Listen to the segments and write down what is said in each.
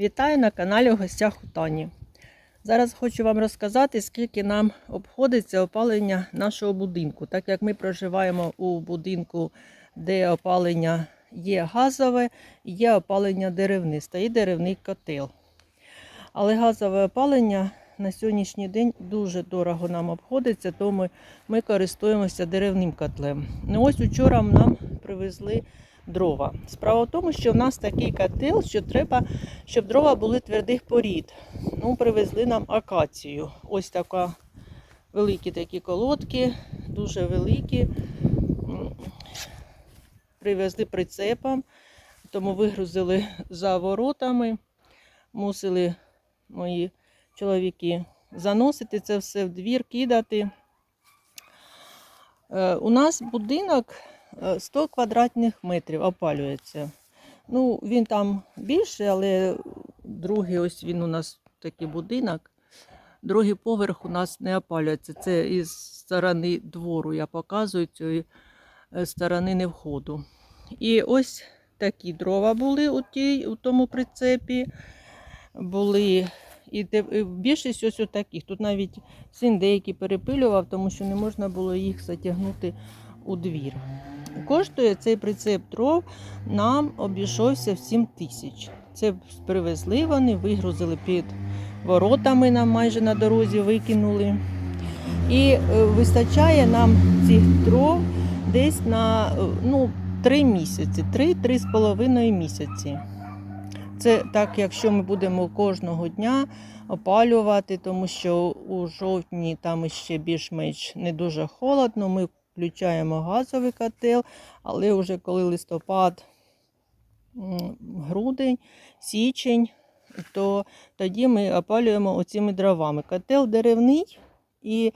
Вітаю на каналі у гостях у Тані. Зараз хочу вам розказати, скільки нам обходиться опалення нашого будинку. Так як ми проживаємо у будинку, де опалення є газове, є опалення деревнисте і деревний котел. Але газове опалення на сьогоднішній день дуже дорого нам обходиться, тому ми користуємося деревним котлем. Ну ось учора нам привезли дрова. Справа в тому, що в нас такий котел, що треба, щоб дрова були твердих порід. Ну, привезли нам акацію. Ось така великі такі колодки, дуже великі. Привезли прицепом, тому вигрузили за воротами, мусили мої чоловіки заносити це все в двір, кидати. Е, У нас будинок 100 квадратних метрів опалюється. Ну, він там більше, але другий ось він у нас такий будинок. Другий поверх у нас не опалюється. Це із сторони двору я показую, цієї е, сторони не входу. І ось такі дрова були у, тій, у тому прицепі. Були і більшість ось таких. Тут навіть син деякі перепилював, тому що не можна було їх затягнути у двір. Коштує цей прицеп дров нам обійшовся в 7 тисяч. Це привезли вони, вигрузили під воротами, нам майже на дорозі викинули. І е, вистачає нам цих дров десь на е, ну, 3 місяці, 3-3 з половиною місяці. Це так, якщо ми будемо кожного дня опалювати, тому що у жовтні там ще більш-менш не дуже холодно. Ми включаємо газовий котел, але вже коли листопад, грудень, січень, то тоді ми опалюємо оцими дровами. Котел деревний і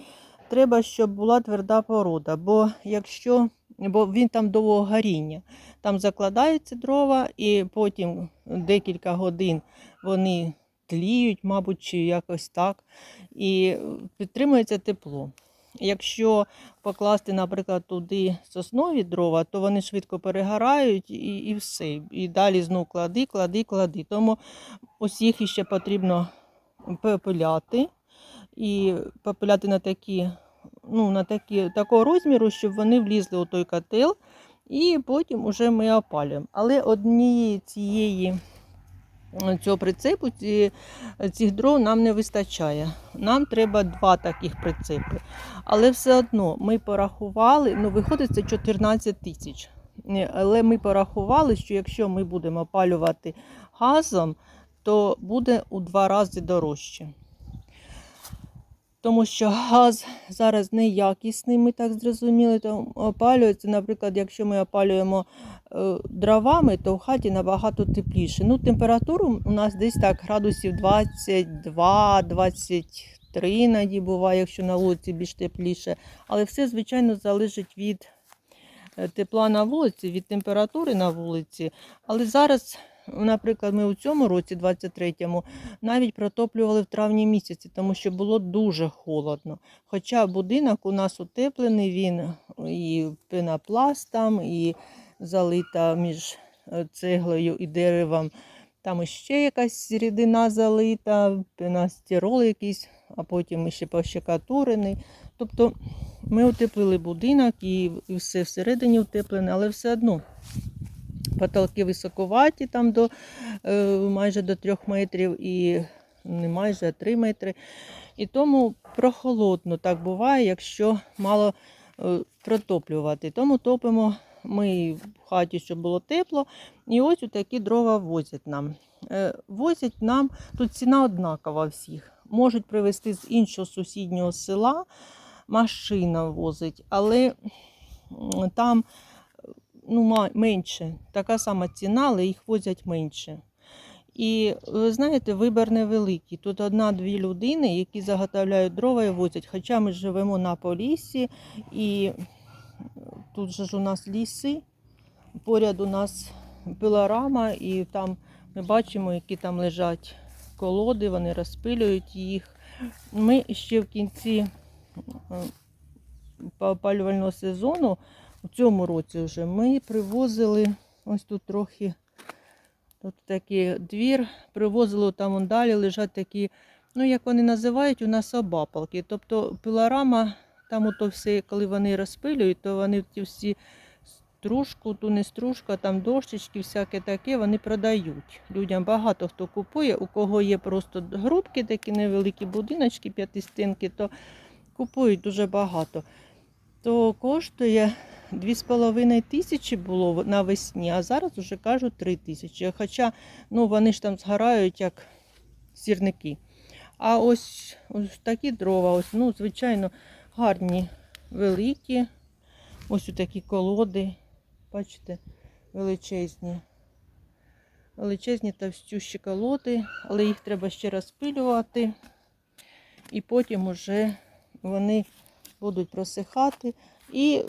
треба, щоб була тверда порода, бо якщо бо він там довго горіння. Там закладаються дрова, і потім декілька годин вони тліють, мабуть, чи якось так, і підтримується тепло. Якщо покласти, наприклад, туди соснові дрова, то вони швидко перегорають і, і все. І далі знов клади, клади, клади. Тому усіх іще потрібно попиляти і попиляти на такі, ну, на такі, такого розміру, щоб вони влізли у той котел, і потім уже ми опалюємо. Але однієї цієї цього прицепу, ці, цих дров нам не вистачає. Нам треба два таких прицепи. Але все одно ми порахували, ну виходить це 14 тисяч. Е, Але ми порахували, що якщо ми будемо опалювати газом, то буде у два рази дорожче. Тому що газ зараз неякісний, ми так зрозуміли, то опалюється, наприклад, якщо ми опалюємо е, дровами, то в хаті набагато тепліше. Ну, температуру у нас десь так градусів 22-23 іноді буває, якщо на вулиці більш тепліше. Але все, звичайно, залежить від е, тепла на вулиці, від температури на вулиці. Але зараз, наприклад, ми у цьому році, 23-му, навіть протоплювали в травні місяці, тому що було дуже холодно. Хоча будинок у нас утеплений, він і пенопластом, і залита між е, цеглою і деревом. Там іще якась рідина залита, пеностирол якийсь, а потім ще пощекатурений. Тобто ми утеплили будинок і все всередині утеплене, але все одно потолки високоваті там до е, майже до трьох метрів і не майже а 3 метри. І тому прохолодно так буває, якщо мало е, протоплювати. Тому топимо ми в хаті, щоб було тепло. І ось такі дрова возять нам. Е, Возять нам, тут ціна однакова всіх. Можуть привезти з іншого сусіднього села, машина возить, але там ну, менше. Така сама ціна, але їх возять менше. І ви знаєте, вибір невеликий. Тут одна-дві людини, які заготовляють дрова і возять. Хоча ми живемо на Поліссі, і тут же ж у нас ліси, поряд у нас пилорама, і там ми бачимо, які там лежать колоди, вони розпилюють їх. Ми ще в кінці е, опалювального сезону у цьому році вже ми привозили ось тут трохи, Тут такий двір, привозили там вон далі лежать такі, ну як вони називають, у нас обапалки. Тобто пилорама, там ото все, коли вони розпилюють, то вони ті всі стружку, ту не стружку, там дощечки, всяке таке, вони продають. Людям багато хто купує, у кого є просто грубки, такі невеликі будиночки, п'ятистинки, то купують дуже багато. То коштує 2,5 тисячі було навесні, а зараз вже кажуть 3 тисячі. Хоча ну, вони ж там згорають як сірники. А ось, ось такі дрова, ось, ну, звичайно, гарні, великі. Ось такі колоди. Бачите, величезні. Величезні товстющі колоди, але їх треба ще розпилювати. І потім уже вони будуть просихати. І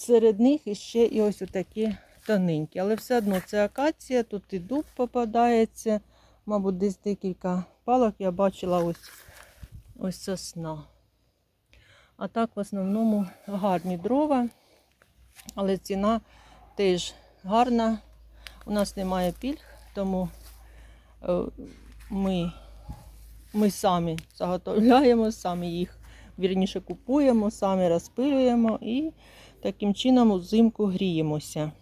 серед них ще і ось такі тоненькі. Але все одно це акація, тут і дуб попадається. Мабуть, десь декілька палок я бачила ось, ось сосна. А так, в основному гарні дрова, але ціна теж гарна. У нас немає пільг, тому е, ми, ми самі заготовляємо, самі їх вірніше купуємо, самі розпилюємо і таким чином взимку гріємося.